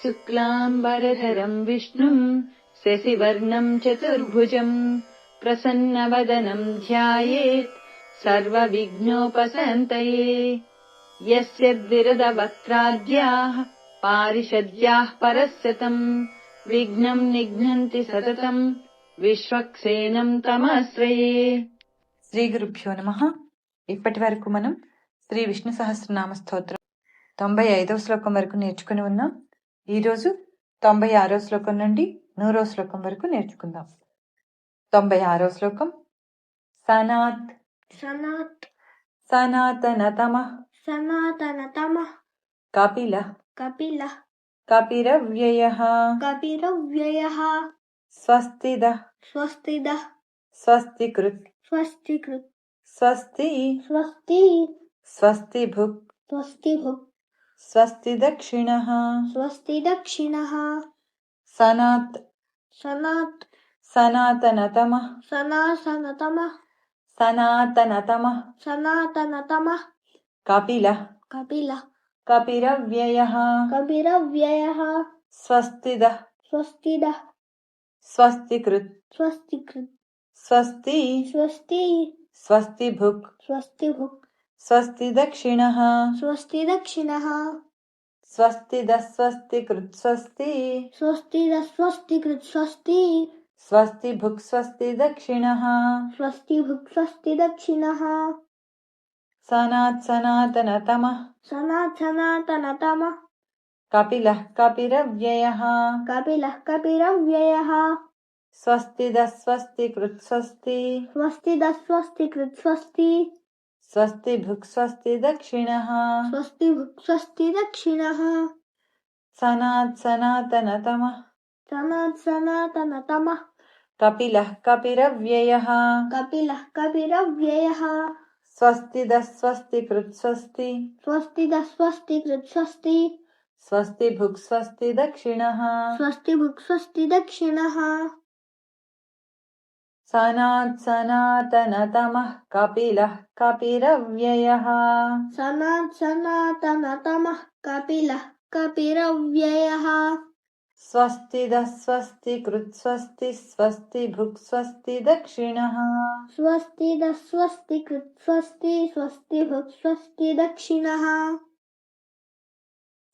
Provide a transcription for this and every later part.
शुक्लाम्बरधरम् विष्णुम् शशिवर्णम् चतुर्भुजम् प्रसन्नवदनम् ध्यायेत् सर्वविघ्नोपशान्तये यस्य द्विरदवक्त्राद्याः पारिषद्याः परस्यतम् విఘ్నం నిఘ్నంతి సతతం విశ్వక్సేనం తమాశ్రయే శ్రీ గురుభ్యో నమ ఇప్పటి వరకు మనం శ్రీ విష్ణు సహస్రనామ స్తోత్రం తొంభై ఐదవ శ్లోకం వరకు నేర్చుకుని ఉన్నాం ఈరోజు తొంభై ఆరో శ్లోకం నుండి నూరో శ్లోకం వరకు నేర్చుకుందాం. తొంభై ఆరో శ్లోకం. సనాత్. సనాత్. సనాతనతమ. సనాతనతమ. కపిల. కపిల. కపిరవ్యయ. కపిరవ్యయ. స్వస్తిద. స్వస్తిద. స్వస్తికృత్. స్వస్తికృత్. స్వస్తి. స్వస్తి. స్వస్తి భుక్ स्वस्ति दक्षिणः स्वस्ति दक्षिणः सनात सनात सनातनतमः सनासनतमः सनातनतमः सनातनतमः कपिलः कपिलः कपिरव्ययः कपिरव्ययः स्वस्तिदः स्वस्तिदः स्वस्तिकृत् स्वस्तिकृत् स्वस्ति स्वस्ति भुक् स्वस्ति भुक् स्वस्ति दक्षिणः स्वस्ति दक्षिणः स्वस्ति दस्वस्ति कृत्स्वस्ति स्वस्ति दस्वस्ति कृत्स्वस्ति स्वस्ति भुक् स्वस्ति दक्षिणः स्वस्ति भुक् स्वस्ति दक्षिणः सनात् सनातनतमः सनात् सनातनतमः कपिलः कपिरव्ययः। कपिलः कपिरव्ययः। स्वस्ति दस्वस्ति कृत्स्वस्ति स्वस्ति दस्वस्ति कृत्स्वस्ति स्वस्ति भुक्स्वस्ति दक्षिणः। स्वस्ति भुक्स्वस्ति दक्षिणः। सनात् सनातनतमः। सनात् सनातनतमः। कपिलः कपिरव्ययः। कपिलः कपिरव्ययः। स्वस्ति दः स्वस्ति पृच्छस्वस्ति स्वस्ति। दः स्वस्ति पृच्छस्वस्ति स्वस्ति। भुक् स्वस्ति दक्षिणः। स्वस्ति भुक्स्वस्ति दक्षिणः। सनात् सनातनतमः कपिलः कपिरव्ययः सनात् सनातनतमः कपिलः कपिरव्ययः स्वस्ति दस्वस्ति कृत्स्वस्ति स्वस्ति भुक्स्वस्ति दक्षिणः स्वस्ति दस्वस्ति कृत्स्वस्ति स्वस्ति भुक्स्वस्ति दक्षिणः।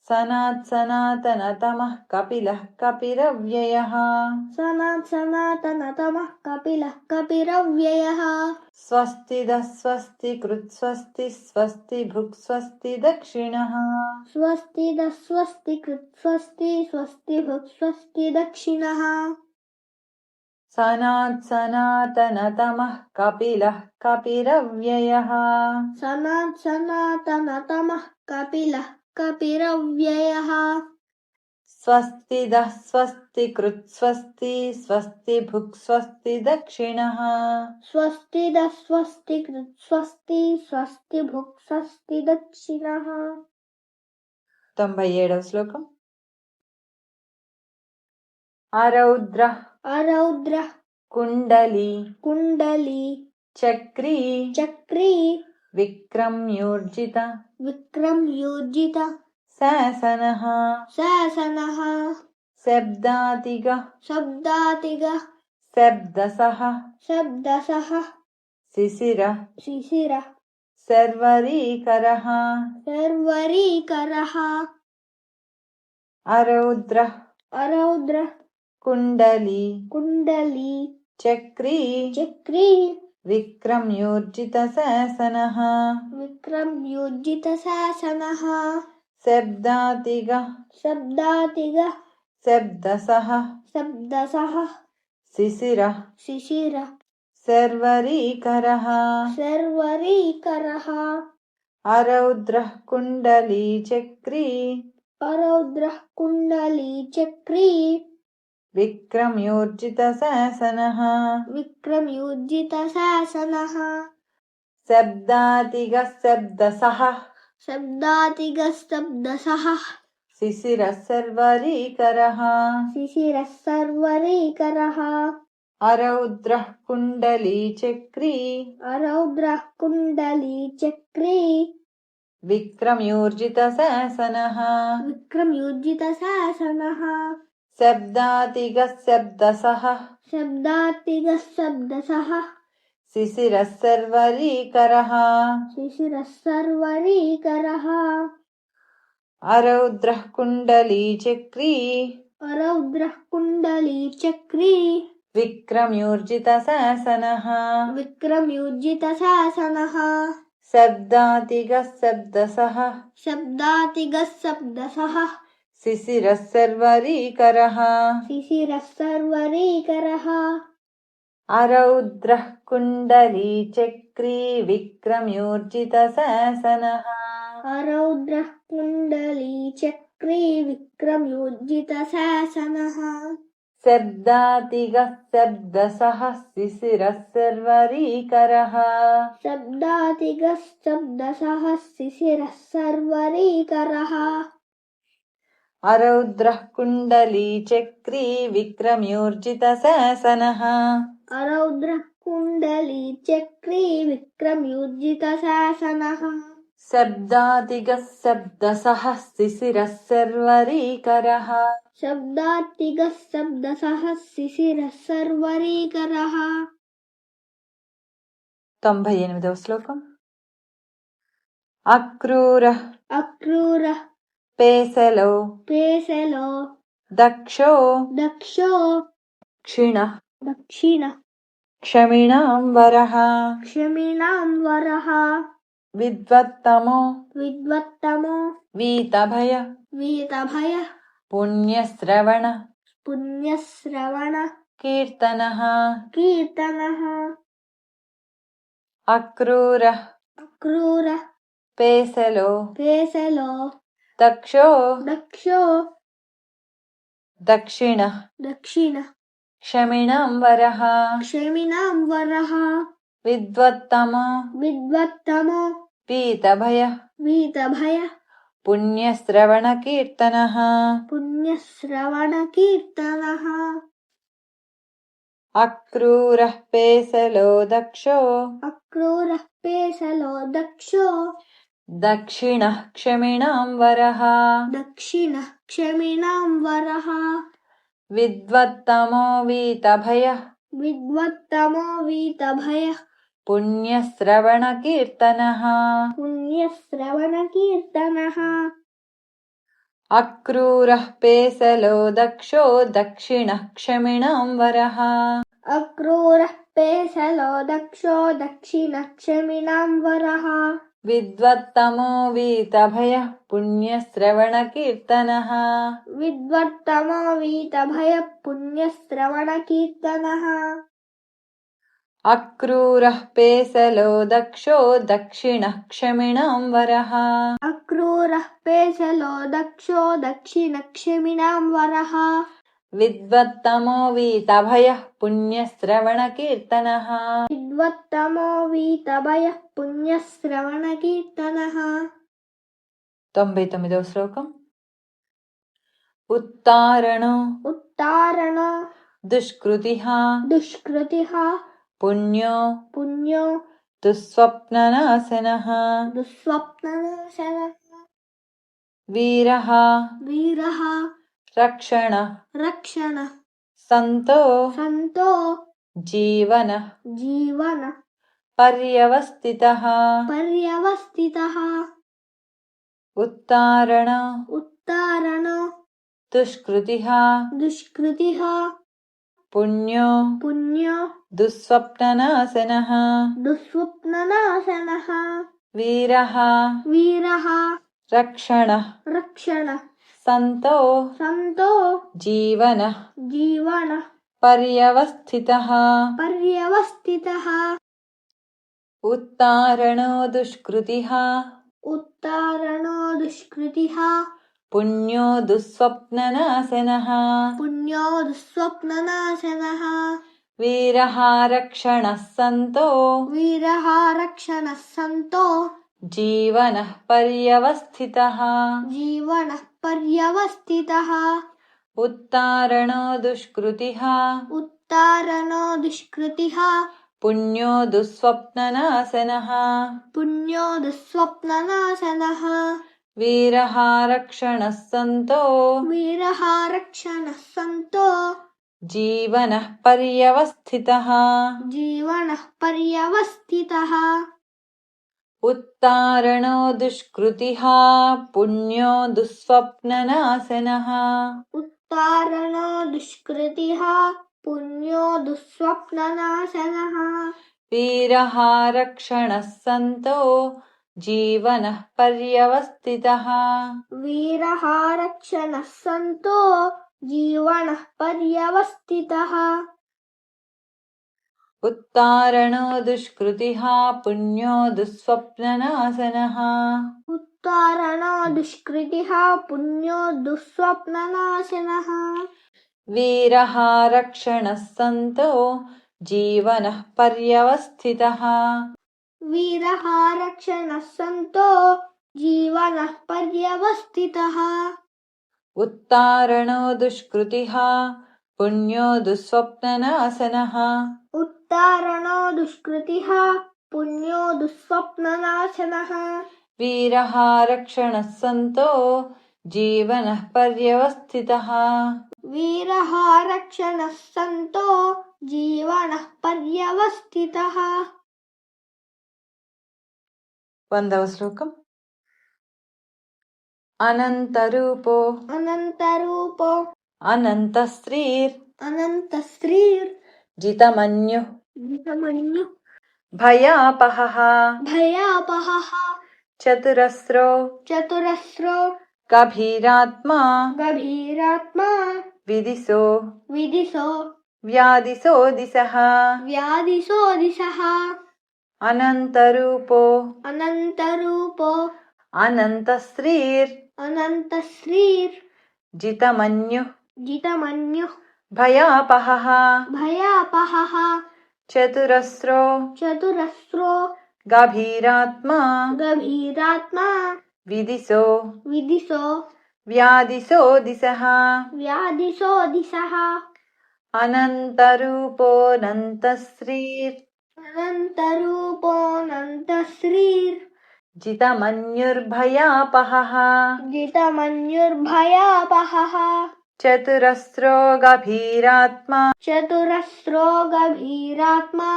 సనాత్ సనాతనతమ కపిల కపిరవ్యయ. సనాత్ సనాతనతమ కపిల కపిరవ్యయ. స్వస్తిద స్వస్తి స్వస్తి భుక్ స్వస్తి దక్షిణ. స్వస్తిద స్వస్తి స్వస్తి భుక్ స్వస్తి దక్షిణ. సనాత్ సనాతనతమ కపిల కపిరవ్యయ. సనాత్ సనాతనతమ కపిల స్వస్తికృత్ స్వస్తి స్వస్తి భుక్ స్వస్తి దక్షిణ స్వస్తిద స్వస్తికృత్ స్వస్తి స్వస్తి భుక్ స్వస్తి దక్షిణ తొంభై ఏడవ శ్లోకం. అరౌద్ర అరౌద్ర కుండలి కుండలి చక్రీ చక్రీ విక్రమ్యూర్జిత విక్రమ్యూర్జిత శాసన శాసన శబ్దాతిగ. శబ్దాతిగ. శబ్దస శబ్దస శిశిర. శిశిర. శర్వరీకర శర్వరీకర అరౌద్ర. అరౌద్ర. కుండలి. కుండలి. చక్రీ. చక్రీ. విక్రమ్యూర్జిత శాసన విక్రమ్యూర్జిత శాసన శబ్దాతిగ శబ్దాతిగ శబ్దస శబ్దస శిశిర శిశిర శర్వరీకర శర్వరీకర అరౌద్ర కుండలి చక్రీ అరౌద్ర विक्रम्योर्जितशासनः विक्रम्योर्जितशासनः शब्दातिगः शब्दसः शब्दातिगः शब्दसः शिशिरः सर्वरीकरः शिशिरः सर्वरीकरः अरौद्रः कुण्डली चक्री अरौद्रः कुण्डली चक्री विक्रमयोर्जितशासनः विक्रमयोर्जितशासनः विक्रमयोजितशासनः शब्दातिगः शब्दसः शब्दातिगः शब्दसः शिशिरः सर्वरीकरः शिशिरः सर्वरीकरः अरौद्रः कुण्डलीचक्री रौद्रः कुण्डली चक्री विक्रम्यूर्जितशासनः विक्रमयोजितशासनः शब्दातिगः शब्दसः शब्दातिगः शब्दसः शिशिरः सर्वरीकरः शिशिरः सर्वरीकरः अरौद्रः कुण्डलीचक्री विक्रम्यूर्जितशासनः रौद्रः कुण्डली चक्री विक्रमयोजितशासनः शब्दातिगः शब्दसः शिशिरः सर्वरीकरः शब्दातिगः शब्दसः शिशिरः सर्वरीकरः अरौद्रः कुण्डली चक्री विक्रम्यूर्जितशासनः अरौद्रः कुण्डली चक्री विक्रम्यूर्जितशासनः शब्दातिगः शब्दसः शिशिरः सर्वरीकरः शब्दातिगः शब्दसः शिशिरः सर्वरीकरः तोम्भै एनिमिदव श्लोकम् अक्रूरः अक्रूरः पेसलो पेसलो दक्षो दक्षो क्षिणः दक्षिण क्षमीण वर क्षमीण वर विद्वत्तमो विद्वत्तमो वीतभय वीतभय पुण्यश्रवण पुण्यश्रवण कीर्तन कीर्तन अक्रूर अक्रूर पेसलो पेसलो दक्षो। दक्षो। दक्षिणः। दक्षिणः। क्षमिणां वर। क्षमिणां वरः। विद्वत्तमो। विद्वत्तमो। पीतभयः। पीतभयः। पुण्यश्रवणकीर्तनः। पुण्यश्रवणकीर्तनः। अक्रूरः पेसलो दक्षो। अक्रूर पेसलो दक्षो। दक्षिणः क्षमिणां वरः। वीत भय वरः। वीत भय पुण्यश्रवण कीर्तन पुण्यश्रवण कीर्तन अक्रूर पेसलो दक्षो दक्षिण क्षमीण वर। अक्रूर पेसलो दक्षो दक्षिण क्षमीण वर। विद्वत्तमो वीतभयः पुण्यश्रवणकीर्तनः। विद्वत्तमो वीतभयः पुण्यश्रवणकीर्तनः। अक्रूरः पेसलो दक्षो दक्षिणः क्षमिणां वरः अक्रूरः पेसलो दक्षो दक्षिणक्षमिणां वरः విద్వత్తమో వీతభయ పుణ్యశ్రవణ కీర్తనः विद्वत्तमो वीतभयः पुण्यश्रवणकीर्तनः తొంభై తొమ్మిదవ శ్లోకం ఉత్తారణో उत्तारणो దుష్కృతి दुष्कृतिः పుణ్యో पुण्यो దుస్వప్ననాశన दुःस्वप्ननाशनः వీర वीरः ರಕ್ಷಣ. ರಕ್ಷಣ. ಸಂತೋ. ಸಂತೋ. ಜೀವನ. ಜೀವನ. ಪರ್ಯವಸ್ಥಿತ. ಪರ್ಯವಸ್ಥಿತ. ಉತ್ತಾರಣ. ಉತ್ತಾರಣ. ದುಷ್ಕೃತಿ ದುಷ್ಕೃತಿ ಪುಣ್ಯೋ. ಪುಣ್ಯೋ. ದುಸ್ವಪ್ನನಾಶನ. ದುಸ್ವಪ್ನನಾಶನ. ವೀರ. ವೀರ. ರಕ್ಷಣ. ರಕ್ಷಣ. संतो संतो जीवन जीवन पर्यवस्थित। पर्यवस्थित। उत्तारणो दुष्कृति। उत्तारणो दुष्कृति। पुण्यो दुःस्वप्ननाशनः। पुण्यो दुःस्वप्ननाशनः। वीरः रक्षणः सन्तो। वीरः रक्षणः सन्तो। जीवन पर्यवस्थित। जीवन पर्यवस्थितः। उत्तारणो दुष्कृतिः। उत्तारणो दुष्कृतिः। पुण्यो दुःस्वप्ननाशनः। पुण्यो दुःस्वप्ननाशनः। वीरः रक्षणः सन्तो। वीरः रक्षणः सन्तो। जीवनः पर्यवस्थितः। जीवनः पर्यवस्थितः। उत्तारणो दुष्कृतिः पुण्यो दुःस्वप्ननाशनः। उत्तारणो दुष्कृतिः पुण्यो दुःस्वप्ननाशनः। वीरहारक्षणः सन्तो जीवनः पर्यवस्थितः। वीरहारक्षणः सन्तो जीवनः पर्यवस्थितः उत्तारणो दुष्कृतिः पुण्यो दुःस्वप्ननाशनः उत्तारणो दुष्कृतिः पुण्यो दुःस्वप्ननाशनः वीरहारक्षणः सन्तो जीवनः पर्यवस्थितः। वीरहारक्षणः सन्तो जीवनः पर्यवस्थितः। उत्तारणो दुष्कृतिः पुण्यो दुःस्वप्ननाशनः रणो दुष्कृतिः पुण्यो दुःस्वप्ननाशनः। वीरः रक्षणः सन्तो जीवनः पर्यवस्थितः। वीरः रक्षणः सन्तो जीवनः पर्यवस्थितः। वन्दवश्लोकम् अनन्तरूपो। अनन्तरूपो। अनन्तस्त्रीर्। अनन्तस्त्रीर्। जितमन्युः। जितमन्युः। भयापहः। भयापहः। चतुरस्रो। चतुरस्रो। गभीरात्मा। गभीरात्मा। विदिशो। विदिशो। व्यादिशो दिशः। व्यादिशो दिशः। अनन्तरूपो। अनन्तरूपो। अनन्तश्रीर् अनन्तश्रीर् जितमन्युः। जितमन्युः। भयापहः। भयापहः। चतुरस्रो। चतुरस्रो। गभीरात्मा। गभीरात्मा। विदिशो विदिशो व्यादिशो दिशः। व्यादिशो दिशः। अनन्तरूपोऽनन्तश्रीर् अनन्तरूपोऽनन्तश्रीर् जितमन्युर्भयापहः। जितमन्युर्भयापहः। चतुरस्रो गभीरात्मा चतुरस्रो गभीरात्मा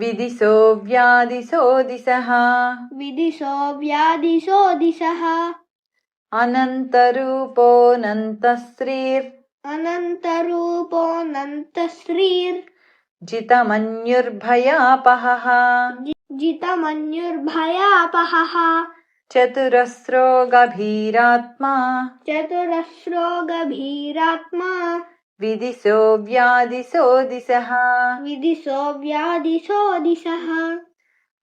विदिशो व्यादिशो दिशः विदिशो व्यादिशो दिशः अनन्तरूपोऽनन्तश्रीर् अनन्तरूपोऽनन्तश्रीर् जितमन्युर्भयापहः जितमन्युर्भयापहः चतुरस्रो गभीरात्मा चतुरस्रो गभीरात्मा विदिशो व्याधिसो दिशः। विदिशो व्याधिसो दिशः।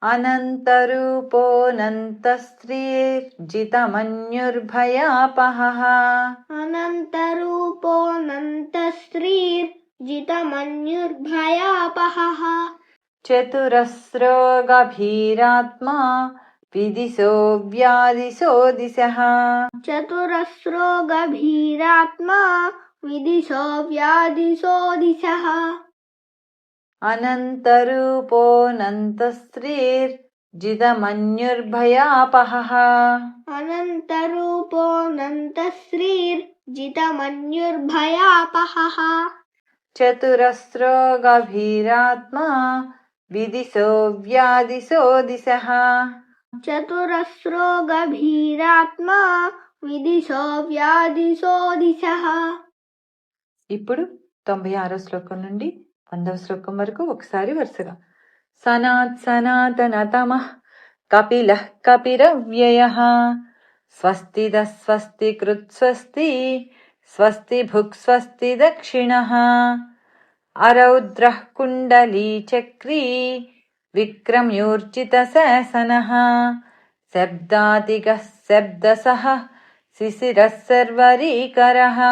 अनन्तरूपोऽनन्तस्त्रीर्जितमन्युर्भयापहः। अनन्तरूपोऽनन्तस्त्रीर्जितमन्युर्भयापहः। चतुरस्रो गभीरात्मा विदिशो व्यादिशो दिशः। चतुरस्रो गभीरात्मा विदिशो व्यादिशो दिशः। अनन्तरूपोऽनन्तस्त्रीर्जितमन्युर्भयापहः। अनन्तरूपोऽनन्तस्त्रीर्जितमन्युर्भयापहः। चतुरस्रो गभीरात्मा विदिशो व्यादिशो दिशः। चतुरस्रो गभीरात्मा विदिशो व्याधिशो दिशः ఇప్పుడు తొంభై ఆరో శ్లోకం నుండి వందవ శ్లోకం వరకు ఒకసారి వరుసగా సనాత్ సనాతన తమ కపిల కపిరవ్యయ స్వస్తిద స్వస్తి కృత్ స్వస్తి స్వస్తి భుక్ స్వస్తి దక్షిణ అరౌద్ర కుండలీ చక్రీ विक्रम्यूर्चितशनः शब्दादिगः शब्दसः शिशिरः सर्वरीकरः।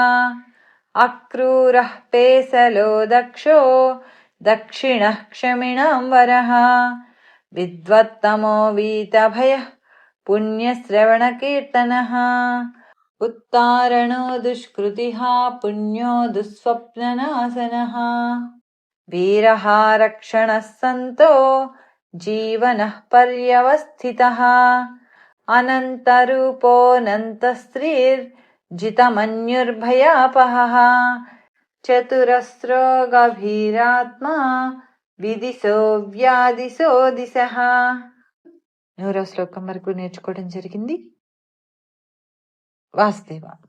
अक्रूरः पेसलो दक्षो दक्षिणः क्षमिणां वरः। विद्वत्तमो वीतभयः पुण्यश्रवणकीर्तनः। उत्तारणो दुष्कृतिः पुण्यो दुःस्वप्ननाशनः। వీరహారక్షణः సంతో జీవనः पर्यवस्थितः అనంతరూపోऽనంతస్త్రీర్జితమన్యుర్భయాపహः చతురస్రో గభీరాత్మా విదిశో వ్యాదిశో దిశ. నూరో శ్లోకం వరకు నేర్చుకోవడం జరిగింది. వాసుదేవ.